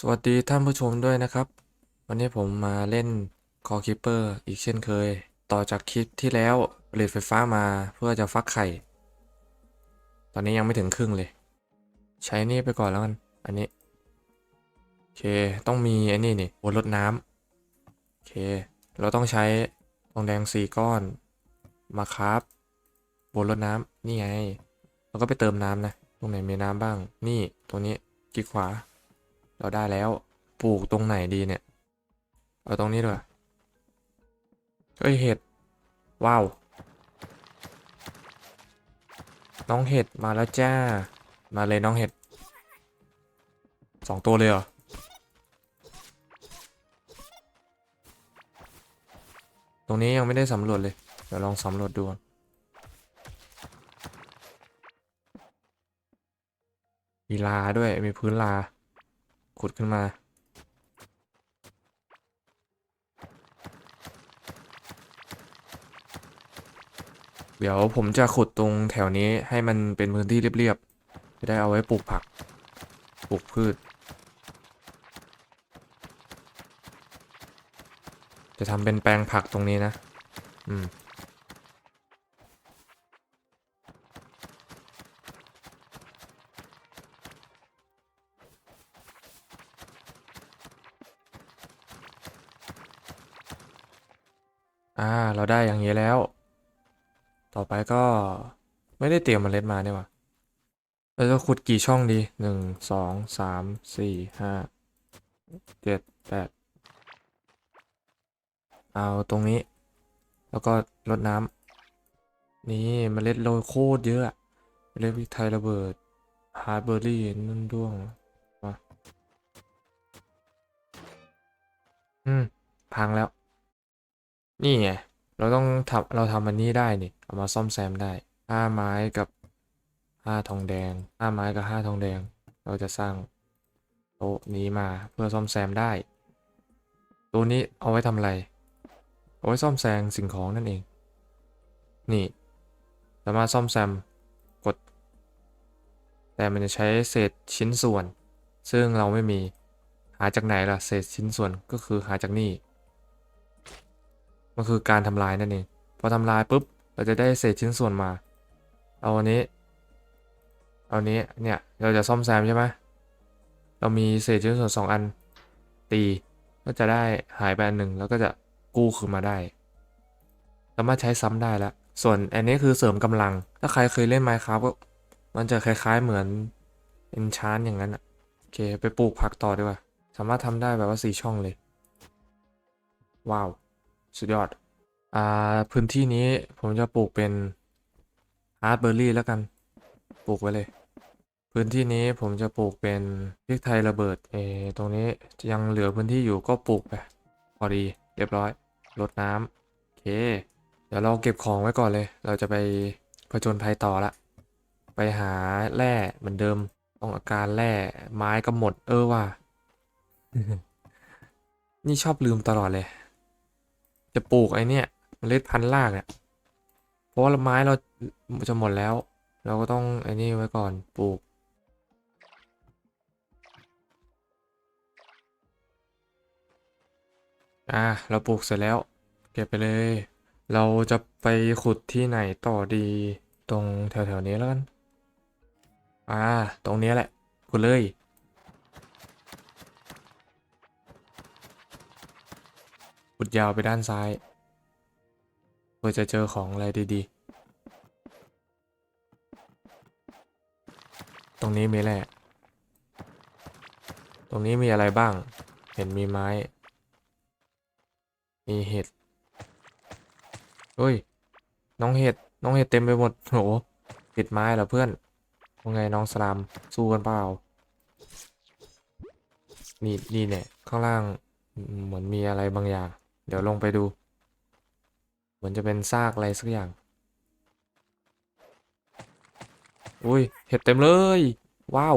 สวัสดีท่านผู้ชมด้วยนะครับ วันนี้ผมมาเล่น Core Keeper อีกเช่นเคย ต่อจากคลิปที่แล้วผลิตไฟฟ้ามาเพื่อจะฟักไข่ ตอนนี้ยังไม่ถึงครึ่งเลย ใช้นี่ไปก่อนแล้วกัน อันนี้ โอเค ต้องมีไอ้นี่นี่บนรดน้ำโอเค เราต้องใช้ทองแดงสี่ก้อนมาครับบนรดน้ำนี่ไงเราก็ไปเติมน้ำนะ ตรงไหนมีน้ำบ้าง นี่ตรงนี้คลิกขวา เราได้แล้ว ปลูกตรงไหนดีเนี่ย เอาตรงนี้ด้วยเฮ้ยเห็ด ว้าว น้องเห็ดมาแล้วจ้า มาเลยน้องเห็ดสองตัวเลยเหรอ ตรงนี้ยังไม่ได้สำรวจเลย เดี๋ยวลองสำรวจดูก่อนมีลาด้วย มีพื้นลา ขุดขึ้นมา เดี๋ยวผมจะขุดตรงแถวนี้ให้มันเป็นพื้นที่เรียบๆ จะได้เอาไว้ปลูกผัก ปลูกพืช จะทำเป็นแปลงผักตรงนี้นะ อืม อ่า เราได้อย่างนี้แล้ว ต่อไปก็ไม่ได้เตรียมเมล็ดมาเนี่ยว่ะเราจะขุดกี่ช่องดีหนึ่งสองสามสี่ห้าเจ็ดแปดเอาตรงนี้ แล้วก็รดน้ำนี่เมล็ดโรยโคตรเยอะอะเมล็ดพริกไทยระเบิดฮาร์ดเบอร์รี่นุ่นด้วงมาอืม พังแล้ว นี่ไง เราต้องทำเราทำอันนี้ได้นี่ เอามาซ่อมแซมได้ห้าไม้กับห้าทองแดงห้าไม้กับห้าทองแดง เราจะสร้างโต๊ะนี้มาเพื่อซ่อมแซมได้ ตัวนี้เอาไว้ทำอะไร เอาไว้ซ่อมแซมสิ่งของนั่นเอง นี่สามารถซ่อมแซมกด แต่มันจะใช้เศษชิ้นส่วน ซึ่งเราไม่มีหาจากไหนล่ะ เศษชิ้นส่วนก็คือหาจากนี่ มันคือการทำลายนั่นเองพอทำลายปุ๊บเราจะได้เศษชิ้นส่วนมา เอาอันนี้ เอานี้เนี่ยเราจะซ่อมแซมใช่ไหมเรามีเศษชิ้นส่วนสองอันตีก็จะได้หายไปอันหนึ่งแล้วก็จะกู้คืนมาได้สามารถใช้ซ้ำได้แล้วส่วนอันนี้คือเสริมกำลัง ถ้าใครเคยเล่น Minecraft ก็มันจะคล้ายๆเหมือน Enchant อย่างนั้นอะโอเค ไปปลูกผักต่อดีกว่า สามารถทำได้แบบว่าสี่ช่องเลย ว้าว สุดยอด อ่า พื้นที่นี้ผมจะปลูกเป็นฮาร์ดเบอร์รี่แล้วกัน ปลูกไว้เลย พื้นที่นี้ผมจะปลูกเป็นพริกไทยระเบิด เอตรงนี้ยังเหลือพื้นที่อยู่ก็ปลูกไป พอดี เรียบร้อยรดน้ำโอเค เดี๋ยวเราเก็บของไว้ก่อนเลย เราจะไปผจญภัยต่อละ ไปหาแร่เหมือนเดิม ต้องอาการแร่ไม้ก็หมด เออว่ะนี่ชอบลืมตลอดเลย จะปลูกไอ้เนี่ยเมล็ดพันธุ์รากเนี่ยเพราะว่าไม้เราจะหมดแล้ว เราก็ต้องไอ้นี่ไว้ก่อนปลูก อ่าเราปลูกเสร็จแล้ว เก็บไปเลย เราจะไปขุดที่ไหนต่อดีตรงแถวๆนี้แล้วกัน อ่า ตรงนี้แหละขุดเลย ขุดยาวไปด้านซ้ายเพื่อจะเจอของอะไรดีๆ ตรงนี้มีแหละตรงนี้มีอะไรบ้าง เห็นมีไม้ มีเห็ดเฮ้ย น้องเห็ด น้องเห็ดเต็มไปหมดโหติดไม้เหรอเพื่อนว่าไงน้องสลามสู้กันเปล่า นี่นี่เนี่ยข้างล่างเหมือนมีอะไรบางอย่าง เดี๋ยวลงไปดู เหมือนจะเป็นซากอะไรสักอย่าง อุ้ย เห็ดเต็มเลย ว้าว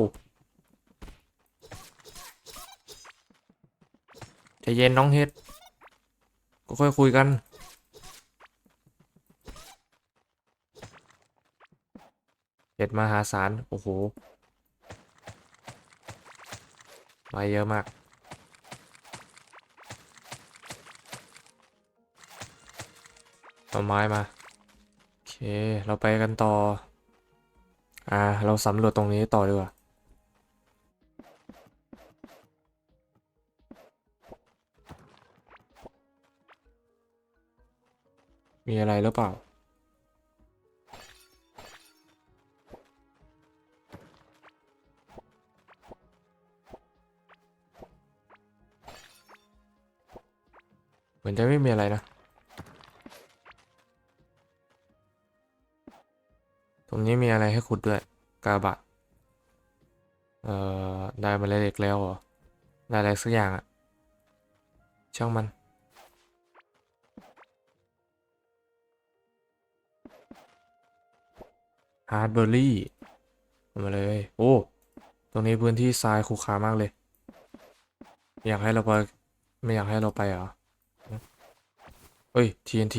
ใจเย็นน้องเห็ด ก็ค่อยคุยกัน เห็ดมหาศาล โอ้โหไม้เยอะมาก เอาไม้มา โอเค เราไปกันต่อ อ่า เราสำรวจตรงนี้ต่อดีกว่ามีอะไรหรือเปล่า เหมือนจะไม่มีอะไรนะ ตรงนี้มีอะไรให้ขุดด้วย กาบะเอ่อ ได้มาเล็กแล้วเหรอ ได้อะไรสักอย่างอะช่างมัน ฮาร์ดเบอร์รี่มาเลย โอ้ ตรงนี้พื้นที่ทรายขรุขระมากเลย อยากให้เราไป ไม่อยากให้เราไปเหรอ เฮ้ย TNT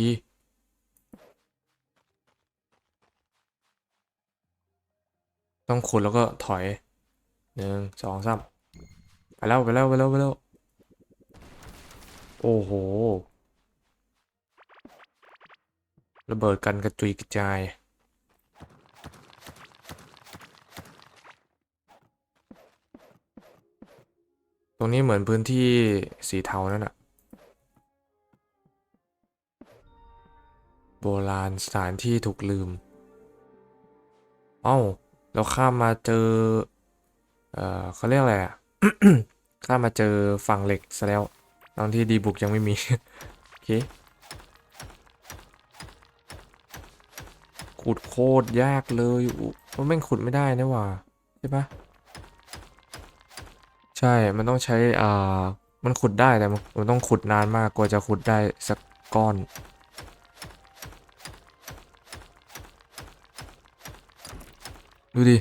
ต้องขุดแล้วก็ถอยหนึ่งสองสามไปแล้วไปแล้วไปแล้วไปแล้วโอ้โหระเบิดกันกระจุยกระจายตรงนี้เหมือนพื้นที่สีเทานั่นอะโบราณสถานที่ถูกลืม เอ้า เราข้ามมาเจอ เอ่อเขาเรียกอะไรอะ ข้ามมาเจอฝั่งเหล็กซะแล้วตอนที่ดีบุกยังไม่มี โอเค ขุดโคตรยากเลยมันแม่งขุดไม่ได้นะว่ะใช่ปะใช่ มันต้องใช้ อ่า มันขุดได้แต่มันมันต้องขุดนานมากกว่าจะขุดได้สักก้อน ดูดิ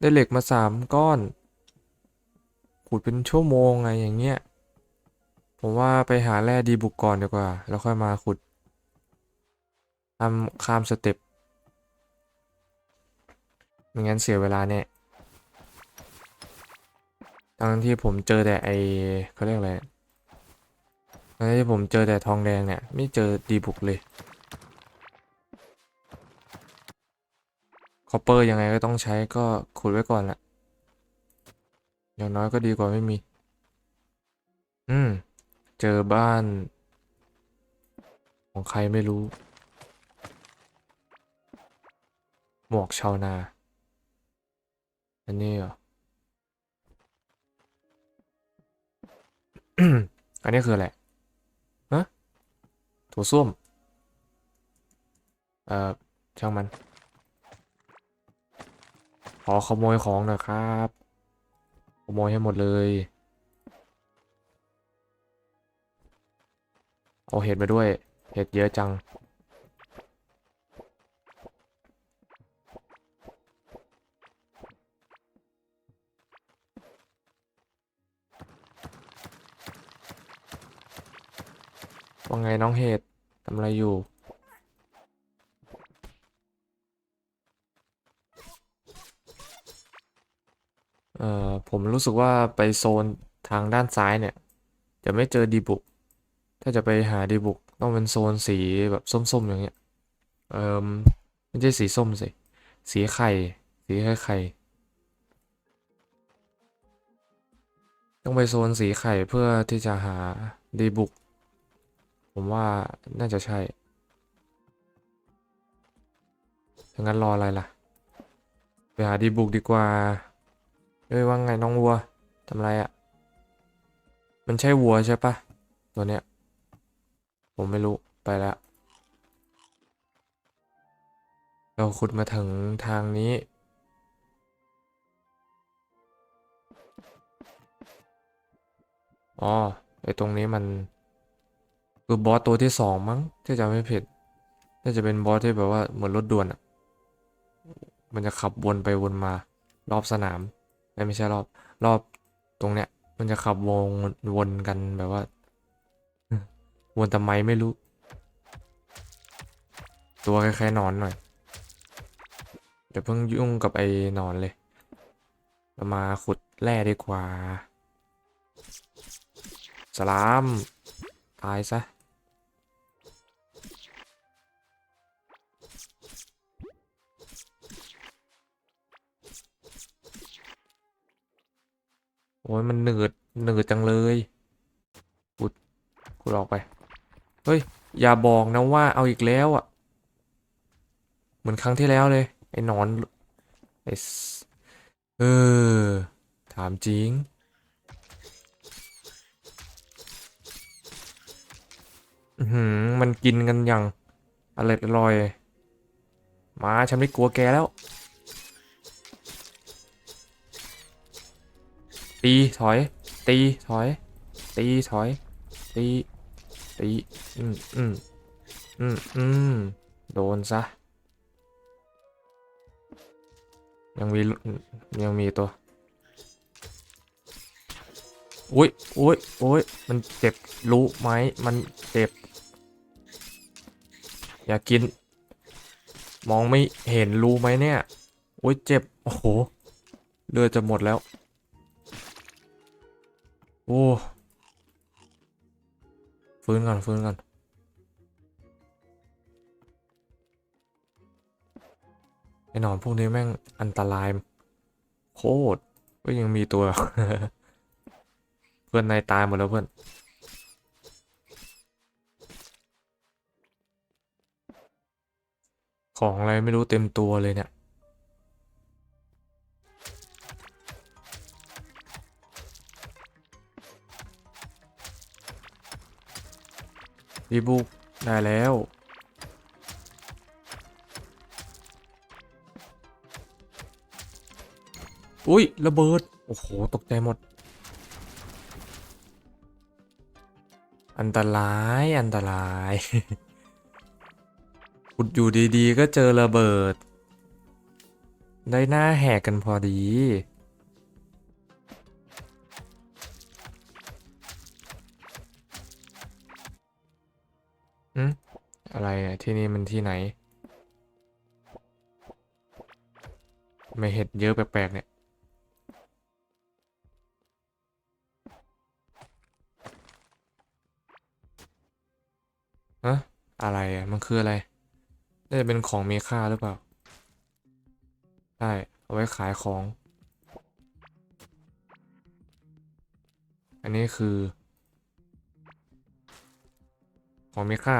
ได้เหล็กมาสามก้อน ขุดเป็นชั่วโมงไงอย่างเงี้ย ผมว่าไปหาแร่ดีบุกก่อนดีกว่า แล้วค่อยมาขุดทำข้ามสเต็ปไม่งั้นเสียเวลาแน่ทั้งที่ผมเจอแต่ไอเขาเรียกอะไรทั้งที่ผมเจอแต่ทองแดงเนี่ย ไม่เจอดีบุกเลย คอปเปอร์ยังไงก็ต้องใช้ก็ขุดไว้ก่อนละอย่างน้อยก็ดีกว่าไม่มี อืม เจอบ้าน ของใครไม่รู้ หมวกชาวนา อันนี้เหรอ อันนี้คืออะไรฮะถั่วส้วม เอ่อ ช่างมัน อขโมยของหน่อยครับ ขโมยให้หมดเลย เอาเห็ดมาด้วย เห็ดเยอะจัง ว่าไงน้องเห็ดทำอะไรอยู่ เอ่อ ผมรู้สึกว่าไปโซนทางด้านซ้ายเนี่ย จะไม่เจอดีบุก ถ้าจะไปหาดีบุกต้องเป็นโซนสีแบบส้มๆอย่างเงี้ย เออไม่ใช่สีส้มสิ สีไข่ สีไข่ไข่ ต้องไปโซนสีไข่เพื่อที่จะหาดีบุก ผมว่าน่าจะใช่ถ้างั้นรออะไรล่ะ ไปหาดีบุกดีกว่า เอ้ยว่าไงน้องวัวทำอะไรอะ่ะ มันใช่วัวใช่ปะตัวเนี้ย ผมไม่รู้ไปแล้ว เราขุดมาถึงทางนี้ อ๋อไอตรงนี้มัน คือบอสตัวที่สองมั้งถ้าจำไม่ผิด น่าจะเป็นบอสที่แบบว่าเหมือนรถด่วนอะ่ะมันจะขับวนไปวนมารอบสนาม ไม่ใช่รอบ รอบตรงเนี้ย มันจะขับวงวนกันแบบว่า วนทำไมไม่รู้ ตัวคล้ายๆนอนหน่อยอย่าเพิ่งยุ่งกับไอ้นอนเลยเรามาขุดแร่ดีกว่า สลาม ตายซะ อ้ยมันหนืดหนืดจังเลยขุดขุดออกไป เฮ้ย อย่าบอกนะว่าเอาอีกแล้วอะ เหมือนครั้งที่แล้วเลย ไอ้นอนไอ้เออ ถามจริง หือมันกินกันอย่างอร่อยอร่อย มา ฉันไม่กลัวแกแล้ว ตีถอย ตีถอย ตีถอย ตีตีอืมอืมอืมอืมโดนซะ ยังมียังมีตัวอุ้ยอุ้ยอุ้ยมันเจ็บรู้ไหมมันเจ็บ อย่ากิน มองไม่เห็นรู้ไหมเนี่ยอุ้ยเจ็บ โอ้โหเลือดจะหมดแล้ว โอ้ฟื้นก่อนฟื้นก่อนไอ้หนอนพวกนี้แม่งอันตราย โคตรก็ยังมีตัว เพื่อนนายตายหมดแล้วเพื่อนของอะไรไม่รู้เต็มตัวเลยเนี่ย รีบุกได้แล้ว อุ้ยระเบิด โอ้โห ตกใจหมด อันตรายอันตรายขุดอยู่ดีๆ ก็เจอระเบิด ได้หน้าแหกกันพอดี อะไรเนี่ยที่นี่มันที่ไหน ไม่เห็ดเยอะแปลกๆเนี่ย ฮะ อะไรอะมันคืออะไร น่าจะเป็นของมีค่าหรือเปล่า ใช่ เอาไว้ขายของ อันนี้คือ ของมีค่า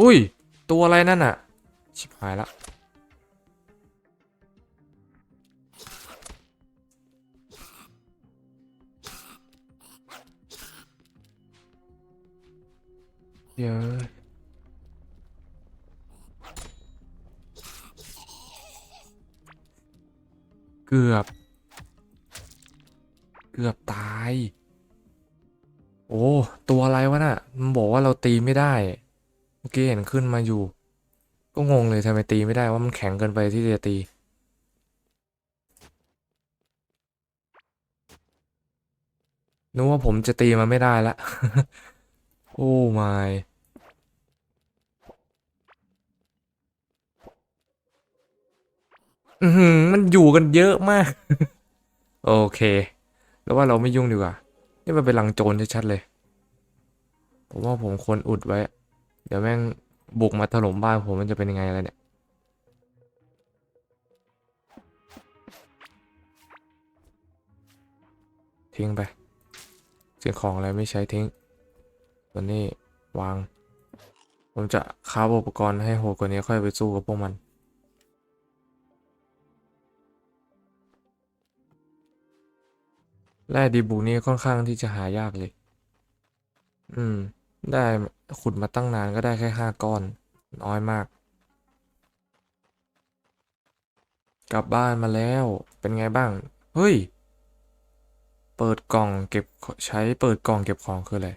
อุ้ย ตัวอะไรนั่นอะชิบหายละเดี๋ยวเกือบ เกือบตาย โอ้ ตัวอะไรวะน่ะ มันบอกว่าเราตีไม่ได้ มื่อกี้เห็นขึ้นมาอยู่ ก็งงเลยทำไมตีไม่ได้ว่ามันแข็งเกินไปที่จะตีนึกว่าผมจะตีมันไม่ได้ละ โอ้ไม่มันอยู่กันเยอะมาก โอเค แล้วว่าเราไม่ยุ่งดีกว่า นี่มันเป็นลังโจรชัดๆเลย ผมว่าผมควรอุดไว้ เดี๋ยวแม่งบุกมาถล่มบ้านผมมันจะเป็นยังไงอะไรเนี่ย ทิ้งไปสิ่งของอะไรไม่ใช้ทิ้งตัวนี้วาง ผมจะค้าอุปกรณ์ให้โหดกว่านี้ค่อยไปสู้กับพวกมัน แร่ดีบุกนี่ค่อนข้างที่จะหายากเลย อืม ได้ขุดมาตั้งนานก็ได้แค่ห้าก้อน น้อยมาก กลับบ้านมาแล้วเป็นไงบ้าง เฮ้ย เปิดกล่องเก็บใช้เปิดกล่องเก็บของคืออะไร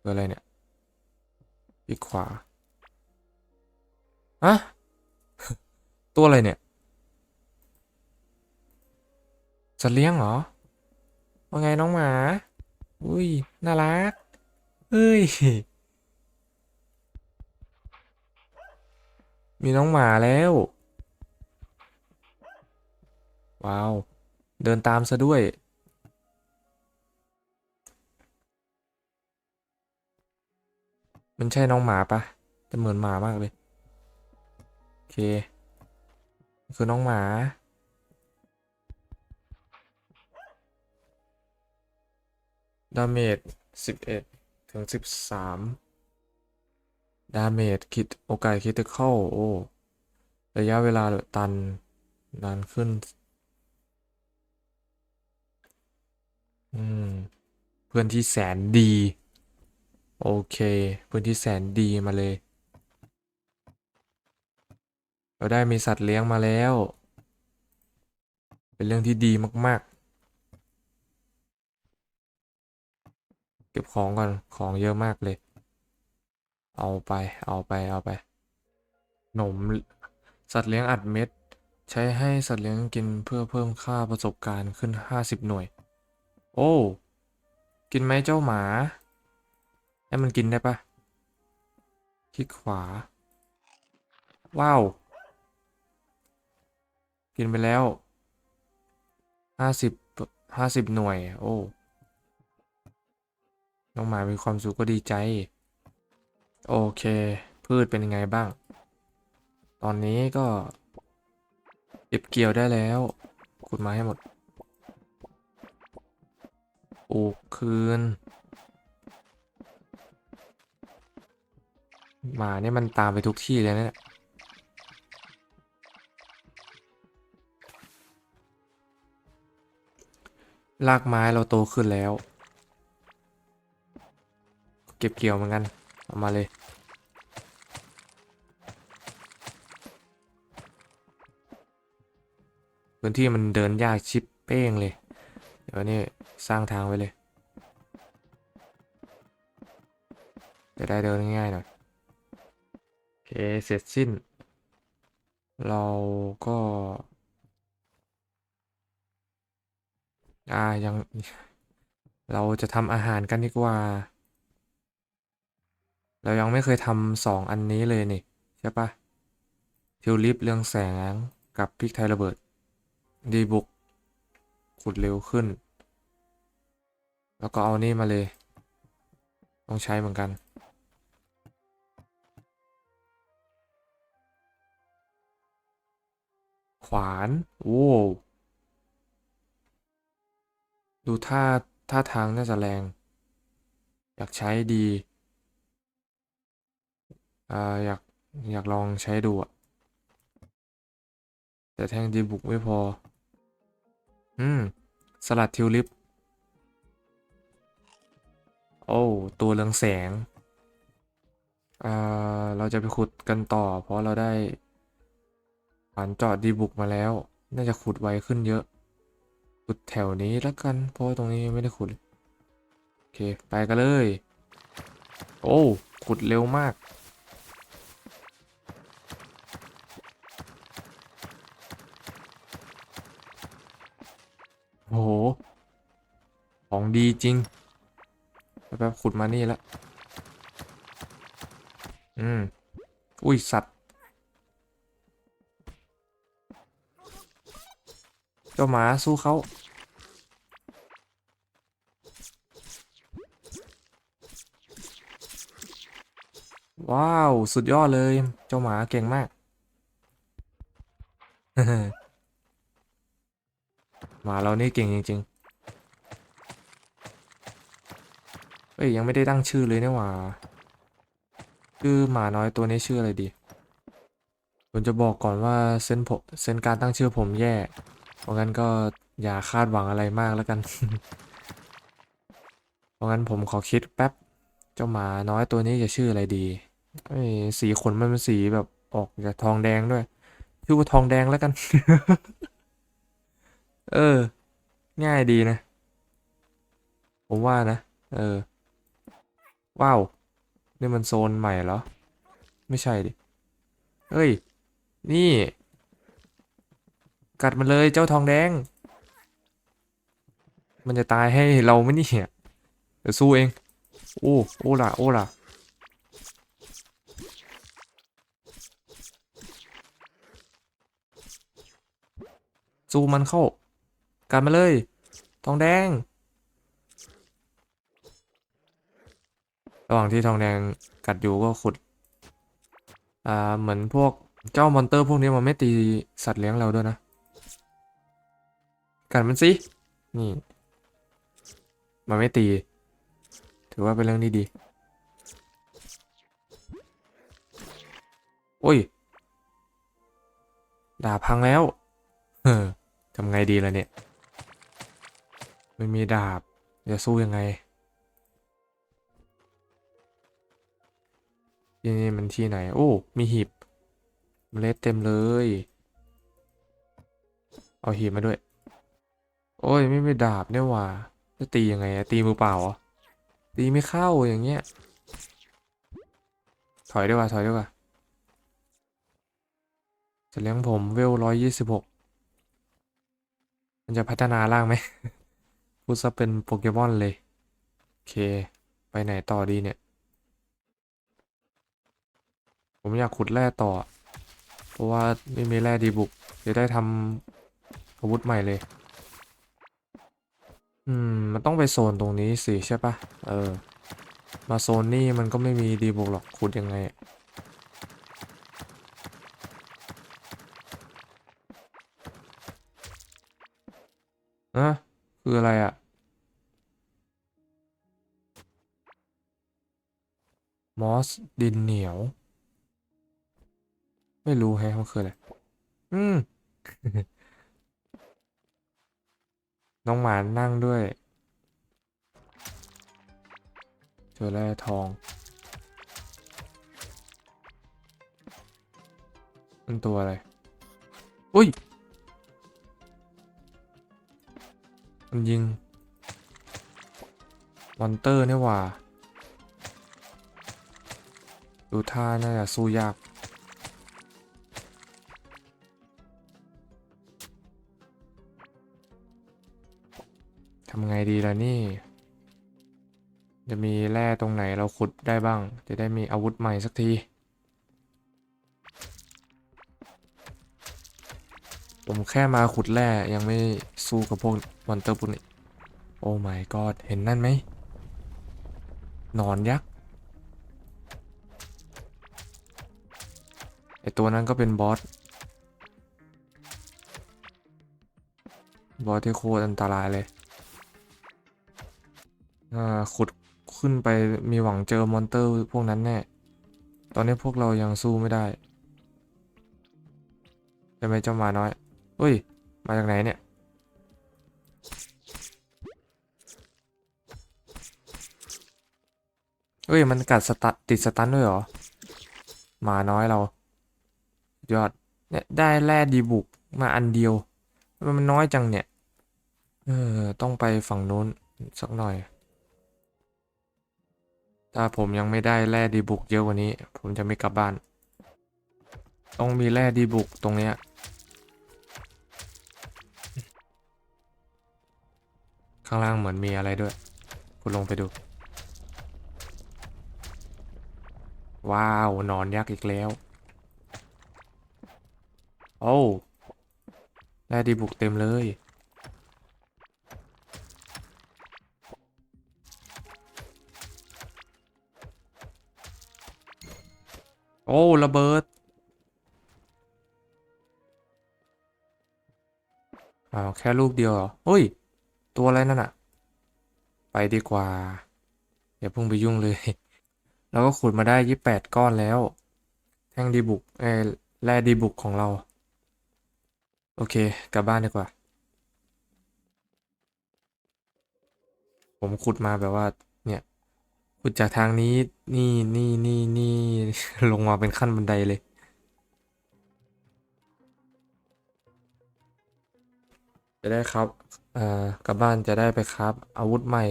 คืออะไรเนี่ยอีกขวาอะตัวอะไรเนี่ยสัตว์เลี้ยงเหรอว่าไงน้องหมา อุ้ย น่ารัก เฮ้ย มีน้องหมาแล้ว ว้าว เดินตามซะด้วย มันใช่น้องหมาปะแต่เหมือนหมามากเลย โอเค คือน้องหมา ดาเมจสิบเอ็ดถึงสิบสามดาเมจคิดโอกาสคิดจะเข้าโอ้ระยะเวลาตันนานขึ้น อืม เพื่อนที่แสนดี โอเค เพื่อนที่แสนดีมาเลย เราได้มีสัตว์เลี้ยงมาแล้ว เป็นเรื่องที่ดีมากๆ เก็บของก่อน ของเยอะมากเลย เอาไป เอาไป เอาไป หนม สัตว์เลี้ยงอัดเม็ด ใช้ให้สัตว์เลี้ยงกินเพื่อเพิ่มค่าประสบการณ์ขึ้น 50 หน่วย โอ้ กินไหมเจ้าหมา ให้มันกินได้ปะคลิกขวา ว้าว กินไปแล้วห้าสิบห้าสิบหน่วย โอ้ น้องหมามีความสุขก็ดีใจ โอเค พืชเป็นยังไงบ้าง ตอนนี้ก็เก็บเกี่ยวได้แล้วขุดมาให้หมดปลูกคืน หมาเนี่ยมันตามไปทุกที่เลยนะเนี่ยรากไม้เราโตขึ้นแล้ว เก็บเกี่ยวเหมือนกัน เอามาเลย พื้นที่มันเดินยากชิปเป้งเลย เดี๋ยวนี่สร้างทางไว้เลย จะได้เดินง่ายหน่อย โอเค เสร็จสิ้น เราก็อ่ายังเราจะทำอาหารกันดีกว่า เรายังไม่เคยทำสองอันนี้เลยนี่ ใช่ปะทิวลิปเรืองแสงกับพริกไทยระเบิด ดีบุก ขุดเร็วขึ้น แล้วก็เอานี่มาเลย ต้องใช้เหมือนกันขวาน โอ้ ดูท่า ท่าทางน่าจะแรง อยากใช้ดี อ่าอยากอยากลองใช้ดูอะแต่แท่งดีบุกไม่พอ อืม สลัดทิวลิป โอ้ ตัวเรืองแสง อ่า เราจะไปขุดกันต่อ เพราะเราได้ฐานเจอดดีบุกมาแล้ว น่าจะขุดไวขึ้นเยอะ ขุดแถวนี้แล้วกัน เพราะตรงนี้ไม่ได้ขุด โอเค ไปกันเลย โอ้ ขุดเร็วมาก ของดีจริงแป๊บๆขุดมานี่แล้วอืม อุ้ย สัตว์ เจ้าหมาสู้เขาว้าว สุดยอดเลย เจ้าหมาเก่งมาก หมาเรานี่เก่งจริง ๆ เอ้ยยังไม่ได้ตั้งชื่อเลยเนี่ยหว่าชื่อหมาน้อยตัวนี้ชื่ออะไรดีผมจะบอกก่อนว่าเซนผมเซนการตั้งชื่อผมแย่ เพราะงั้นก็อย่าคาดหวังอะไรมากแล้วกัน เพราะงั้นผมขอคิดแป๊บ เจ้าหมาน้อยตัวนี้จะชื่ออะไรดีเอ้สีขนมันเป็นสีแบบออกจากทองแดงด้วย ชื่อว่าทองแดงแล้วกัน เออ ง่ายดีนะ ผมว่านะ เออ ว้าว นี่มันโซนใหม่เหรอ ไม่ใช่ดิ เฮ้ย นี่ กัดมันเลยเจ้าทองแดง มันจะตายให้เราไม่นี่ยเดี๋ยวสู้เอง โอ้ โอ้ล่ะ โอ้ล่ะสู้มันเข้า กันมาเลย ทองแดง ระหว่างที่ทองแดงกัดอยู่ก็ขุด อ่า เหมือนพวกเจ้ามอนเตอร์พวกนี้มันไม่ตีสัตว์เลี้ยงเราด้วยนะ กัดมันสิ นี่ มันไม่ตี ถือว่าเป็นเรื่องที่ดี โอ้ย ดาบพังแล้วเฮ้อทำไงดีล่ะเนี่ย ไม่มีดาบ จะสู้ยังไง ที่นี่มันที่ไหน โอ้ มีหีบเมล็ดเต็มเลย เอาหีบมาด้วย โอ้ย ไม่มีดาบเนี่ยว่ะจะตียังไงอะตีมือเปล่าเหรอตีไม่เข้าอย่างเงี้ย ถอยดีกว่าถอยดีกว่าจะเลี้ยงผมเวลร้อยยี่สิบหกมันจะพัฒนาร่างไหมพูดซะเป็นโปเกมอนเลย โอเค ไปไหนต่อดีเนี่ย ผมอยากขุดแร่ต่อ เพราะว่าไม่มีแร่ดีบุกจะได้ทำอาวุธใหม่เลย อืม มันต้องไปโซนตรงนี้สิใช่ปะเออ มาโซนนี่มันก็ไม่มีดีบุกหรอกขุดยังไงอะคืออะไรอะมอสดินเหนียว ไม่รู้แฮะมันคืออะไร อืม น้องหมานั่งด้วยเจอแร่ทอง มันตัวอะไร อุ้ย มันยิง มอนเตอร์เนี่ยว่า ดูท่าน่าจะสู้ยาก ดีล่ะนี่ จะมีแร่ตรงไหนเราขุดได้บ้าง จะได้มีอาวุธใหม่สักที ผมแค่มาขุดแร่ยังไม่สู้กับพวกมอนเตอร์พวกนี้โอ้ my god เห็นนั่นไหมนอนยักษ์ไอตัวนั้นก็เป็นบอสบอสที่โคตรอันตรายเลย อ่าขุดขึ้นไปมีหวังเจอมอนเตอร์พวกนั้นแน่ ตอนนี้พวกเรายังสู้ไม่ได้ใช่ไหมเจ้าหมาน้อยเฮ้ย มาจากไหนเนี่ย เฮ้ย มันกัดสตัติดสตันด้วยเหรอหมาน้อยเรา ยอด เนี่ย ได้แร่ดีบุกมาอันเดียวทำไมมันน้อยจังเนี่ย เออ ต้องไปฝั่งนู้นสักหน่อย ถ้าผมยังไม่ได้แร่ดีบุกเยอะกว่านี้ ผมจะไม่กลับบ้าน ต้องมีแร่ดีบุกตรงเนี้ยข้างล่างเหมือนมีอะไรด้วยคุณลงไปดู ว้าว นอนยักษ์อีกแล้ว โอ้แร่ดีบุกเต็มเลย โอ้ระเบิดอ้าวแค่ลูกเดียวเหรอเฮ้ย ตัวอะไรนั่นอะไปดีกว่า อย่าเพิ่งไปยุ่งเลย เราก็ขุดมาได้ยี่แปดก้อนแล้ว แท่งดีบุกเอแร่ดีบุกของเรา โอเค กลับบ้านดีกว่า ผมขุดมาแบบว่า ขุดจากทางนี้ นี่นี่นี่นี่ลงมาเป็นขั้นบันไดเลย จะได้ครับเอ่อกลับบ้านจะได้ไปครับ อาวุธใหม่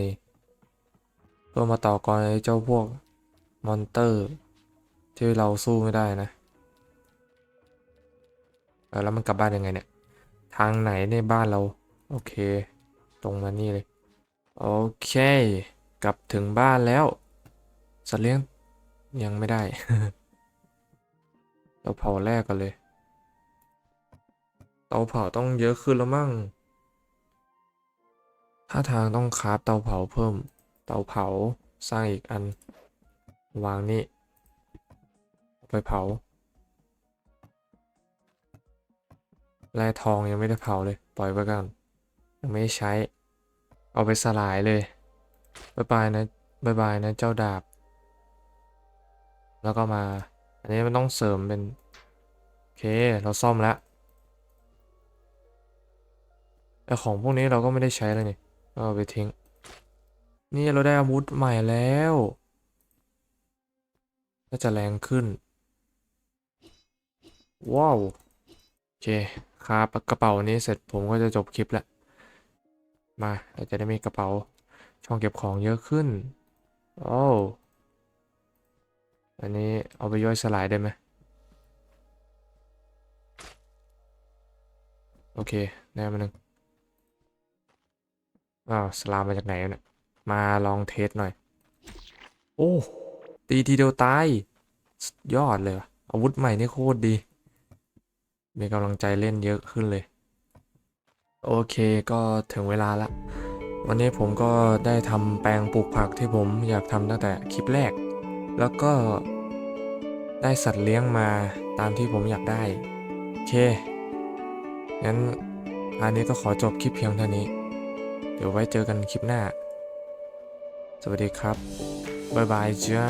เพื่อมาต่อกรไอ้เจ้าพวกมอนเตอร์ ที่เราสู้ไม่ได้นะแล้วมันกลับบ้านยังไงเนี่ย ทางไหนในบ้านเรา โอเค ตรงมานี่เลย โอเค กลับถึงบ้านแล้ว สัตว์เลี้ยงยังไม่ได้ เราเผาแรกกันเลย เตาเผาต้องเยอะขึ้นแล้วมั้งถ้าทางต้องคราฟเตาเผาเพิ่ม เตาเผาสร้างอีกอัน วางนี่ ไปเผาแร่ทองยังไม่ได้เผาเลย ปล่อยไว้ก่อนยังไม่ใช้ เอาไปสลายเลย บายบายนะบายบายนะเจ้าดาบ แล้วก็มา อันนี้มันต้องเสริมเป็น โอเค เราซ่อมแล้วแต่ของพวกนี้เราก็ไม่ได้ใช้เลยนี่ก็เอาไปทิ้ง นี่เราได้อาวุธใหม่แล้วน่าจะแรงขึ้น ว้าว โอเคครับกระเป๋านี้เสร็จผมก็จะจบคลิปแล้วมาเราจะได้มีกระเป๋า ช่องเก็บของเยอะขึ้น โอ้วอันนี้เอาไปย่อยสลายได้ไหม โอเค ได้มาหนึ่งอ้าว สลามมาจากไหนเนี่ย มาลองเทสหน่อย โอ้ ตีทีเดียวตาย ยอดเลยอาวุธใหม่นี่โคตรดี มีกำลังใจเล่นเยอะขึ้นเลย โอเคก็ถึงเวลาละ วันนี้ผมก็ได้ทำแปลงปลูกผักที่ผมอยากทำตั้งแต่คลิปแรก แล้วก็ได้สัตว์เลี้ยงมาตามที่ผมอยากได้ โอเค งั้นอันนี้ก็ขอจบคลิปเพียงเท่านี้ เดี๋ยวไว้เจอกันคลิปหน้า สวัสดีครับ บ๊ายบายจ้า